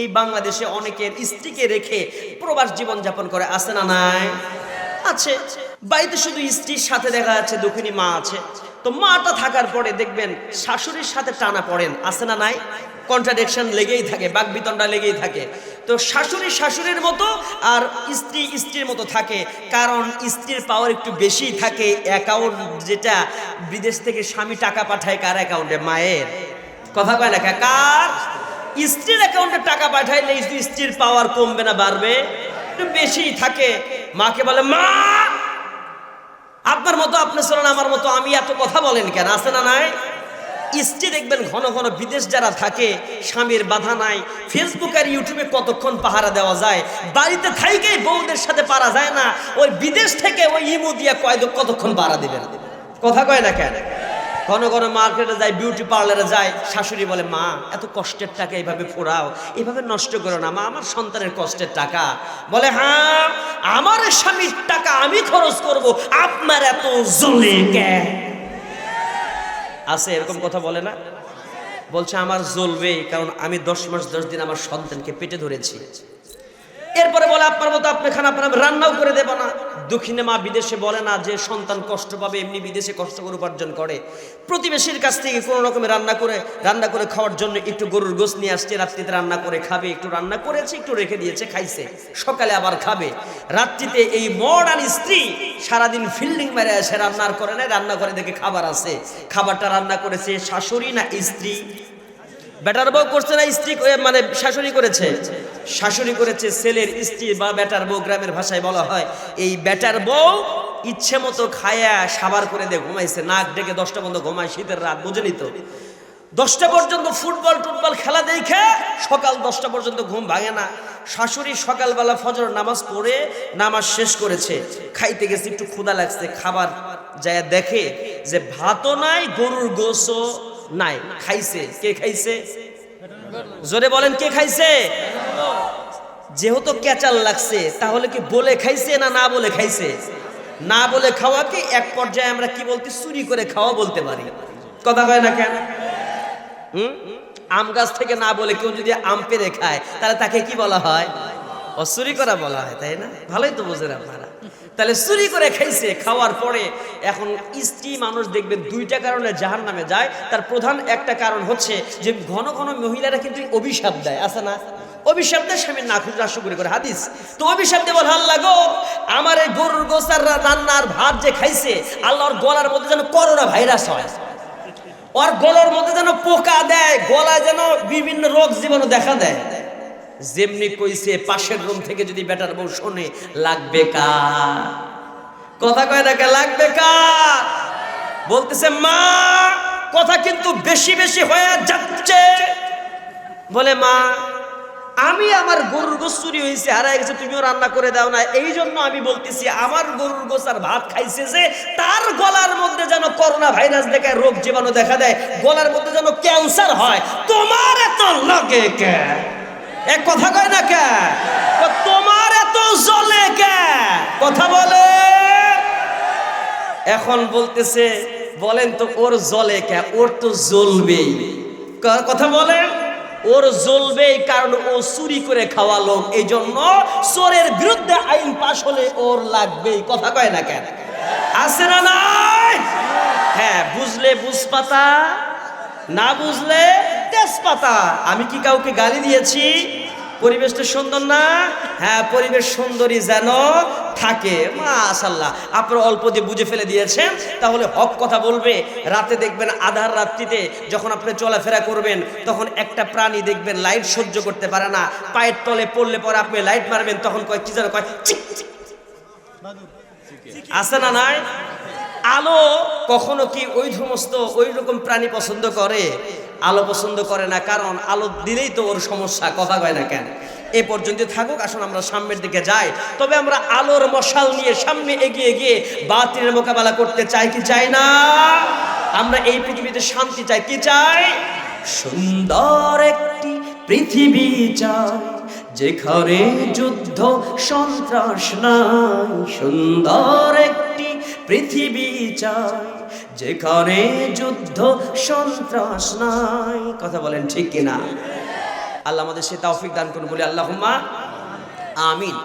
এই বাংলাদেশে অনেকের স্ত্রীকে রেখে প্রবাস জীবন যাপন করে, আছে না নাই? আছে। বাড়িতে শুধু স্ত্রীর সাথে দেখা যাচ্ছে দক্ষিণী মা আছে। তো মাটা থাকার পরে দেখবেন শাশুড়ির সাথে টানা পড়েন, আছে না নাই? কন্ট্রাডিকশন লেগেই থাকে, বাকবিতণ্ডা লেগেই থাকে। তো শাশুড়ি শাশুড়ির মতো আর স্ত্রী স্ত্রীর মতো থাকে, কারণ স্ত্রীর পাওয়ার একটু বেশি থাকে। অ্যাকাউন্ট যেটা বিদেশ থেকে স্বামী টাকা পাঠায়, কার অ্যাকাউন্টে মায়ের। কথা কয় না, কার? স্ত্রীর অ্যাকাউন্টে টাকা পাঠাইলে স্ত্রীর পাওয়ার কমবে না, বাড়বে। একটু বেশি থাকে। মাকে বলে, মা! আপনার মতো আপনি চলেন, আমার মতো আমি এত কথা বলেন কেন? আছে না নাই? স্ত্রী দেখবেন ঘন ঘন বিদেশ যারা থাকে, স্বামীর বাধা নাই। ফেসবুক আর ইউটিউবে কতক্ষণ পাহারা দেওয়া যায়? বাড়িতে থাইকেই বউদের সাথে পারা যায় না। ওই বিদেশ থেকে ওই ইমো দিয়া কয় কতক্ষণ পাহারা দিবেন? কথা কয় না কেন? ঘন ঘন মার্কেটে যায় বিউটি পার্লারে যায়, শাশুড়ি বলে, মা, এত কষ্টের টাকা এইভাবে ফোরাও এভাবে নষ্ট করো না, মা, আমার সন্তানের কষ্টের টাকা। বলে হ্যাঁ আমার স্বামীর টাকা আমি খরচ করব, আপনার এত জলে আছে, এরকম কথা বলে না? বলছে, আমার জ্বলবে কারণ আমি দশ মাস, দশ দিন আমার সন্তানকে পেটে ধরেছি। এরপরে বলে, আপনার মতো আপনি খানা আপনার রান্নাও করে দেব না। দক্ষিণে মা বিদেশে বলে না যে সন্তান কষ্ট পাবে, এমনি বিদেশে কষ্ট করে উপার্জন করে। প্রতিবেশীর কাছ থেকে কোনো রকমে রান্না করে রান্না করে খাওয়ার জন্য একটু গরুর গোস নিয়ে আসছে, রাত্রিতে রান্না করে খাবে, একটু রান্না করেছে, একটু রেখে দিয়েছে, খাইছে, সকালে আবার খাবে। রাত্রিতে এই মডার্ন স্ত্রী সারাদিন ফিল্ডিং মেরে আসে রান্নার করে না রান্না করে দেখে খাবার আছে। খাবারটা রান্না করেছে শাশুড়ি না স্ত্রী? বেটার বউ করছে না, স্ত্রী মানে শাশুড়ি করেছে? শাশুড়ি করেছে, ছেলের স্ত্রী বা বেটার বউ গ্রামের ভাষায় বলা হয়। এই বেটার বউ ইচ্ছে মতো খায়া সাবার করে দিয়ে ঘুমাইছে, নাক ডেকে দশটা পর্যন্ত ঘুমায়, শীতের রাত বুঝেনি তো? দশটা পর্যন্ত ফুটবল টুটবল খেলা দেখে সকাল দশটা পর্যন্ত ঘুম ভাঙে না। শাশুড়ি সকালবেলা ফজর নামাজ পড়ে, নামাজ শেষ করেছে। খাইতে গেছে, একটু ক্ষুধা লাগছে, খাবার যায় দেখে যে ভাতও নাই, গরুর গোসও নাই, খাইছে। কে খাইছে? জোরে বলেন, কে খাইছে? যেহেতু ক্যাচাল লাগছে, তাহলে কি বলে খাইছে না না বলে খাইছে? না বলে খাওয়াকে এক পর্যায়ে আমরা কি বলতে, চুরি করে খাওয়া বলতে পারি। কথা কয় না কেন? হুম? আম গাছ থেকে না বলে কেউ যদি আম পেরে খায়, তাহলে তাকে কি বলা হয়? ও চুরি করা বলা হয়, তাই না? ভালোই তো বোঝেন আপনারা। তাহলে চুরি করে খাইছে, খাওয়ার পরে এখন স্ত্রী মানুষ দেখবে দুইটা কারণে জাহান নামে যায়। তার প্রধান একটা কারণ হচ্ছে যে ঘন ঘন মহিলারা কিন্তু অভিশাপ দেয়, আছে না? অভিশাপ দেয় করে তো অভিশাপ গো, আমার এই গরুর রান্নার ভাত যে খাইছে আল্লাহর গলার মধ্যে যেন করোনা ভাইরাস হয়। ওর গলার মধ্যে যেন পোকা দেয়, গলায় যেন বিভিন্ন রোগ জীবাণু দেখা দেয়। যেমনি কইছে, পাশের রুম থেকে যদি বেটার বউ শোনে, লাগবে কার? কথা কয় না লাগবে কার? বলতেছে, মা, কথা কিন্তু বেশি বেশি হয়ে যাচ্ছে। বলে, মা, আমি আমার গরুর গোস চুরি হয়েছে হারাই গেছে, তুমিও রান্না করে দাও না। এই জন্য আমি বলতেছি, আমার গরুর গোস আর ভাত খাইছে যে, তার গলার মধ্যে যেন করোনা ভাইরাস দেখায়, রোগ জীবাণু দেখা দেয়, গলার মধ্যে যেন ক্যান্সার হয়, তোমার এত লাগে কে? এক কথা কয় না কে? তোমার এত জ্বলে কে? কথা বলে। এখন বলতেছে, বলেন তো ওর জ্বলে কে? ওর তো জ্বলবেই। কথা বলেন। ওর জ্বলবেই কারণ ও চুরি করে খাওয়া লোক। এই জন্য চোরের বিরুদ্ধে আইন পাশ হলে ওর লাগবেই। কথা কয় না কেন? আছে না নাই? হ্যাঁ বুঝলে বুঝপাতা, না বুঝলে তেজপাতা। আমি কি কাউকে গালি দিয়েছি? পরিবেশটা সুন্দর না? হ্যাঁ পরিবেশ সুন্দরী যেন থাকে। মাশাল্লাহ আপনারা অল্প দিয়ে বুঝে ফেলে দিয়েছেন। তাহলে হক কথা বলবে। রাতে দেখবেন আধার রাত্রিতে যখন আপনি চলাফেরা করবেন, তখন একটা প্রাণী দেখবেন লাইট সহ্য করতে পারে না। পায়ের তলে পড়লে পরে আপনি লাইট মারবেন, তখন কয়, কি যেন কয় আছে না নাই? আলো কখনো কি ওই সমস্ত ওই রকম প্রাণী পছন্দ করে? আলো পছন্দ করে না, কারণ আলো দিলেই তো ওর সমস্যা, কথা কয় না কেন? এ পর্যন্ত থাকুক, আসুন আমরা সামনের দিকে যাই। তবে আমরা আলোর মশাল নিয়ে সামনে এগিয়ে গিয়ে বাতিলের মোকাবেলা করতে চাই, কি চাই না? আমরা এই পৃথিবীতে শান্তি চাই, কি চাই? সুন্দর একটি পৃথিবী চাই, যেখানে যুদ্ধ, সন্ত্রাস নাই। সুন্দর একটি পৃথিবী চাই যেখানে যুদ্ধ, সন্ত্রাস নাই। কথা বলেন ঠিক কিনা? আল্লাহ আমাদের সে তৌফিক দান করুন, বলে আল্লাহ আমিন।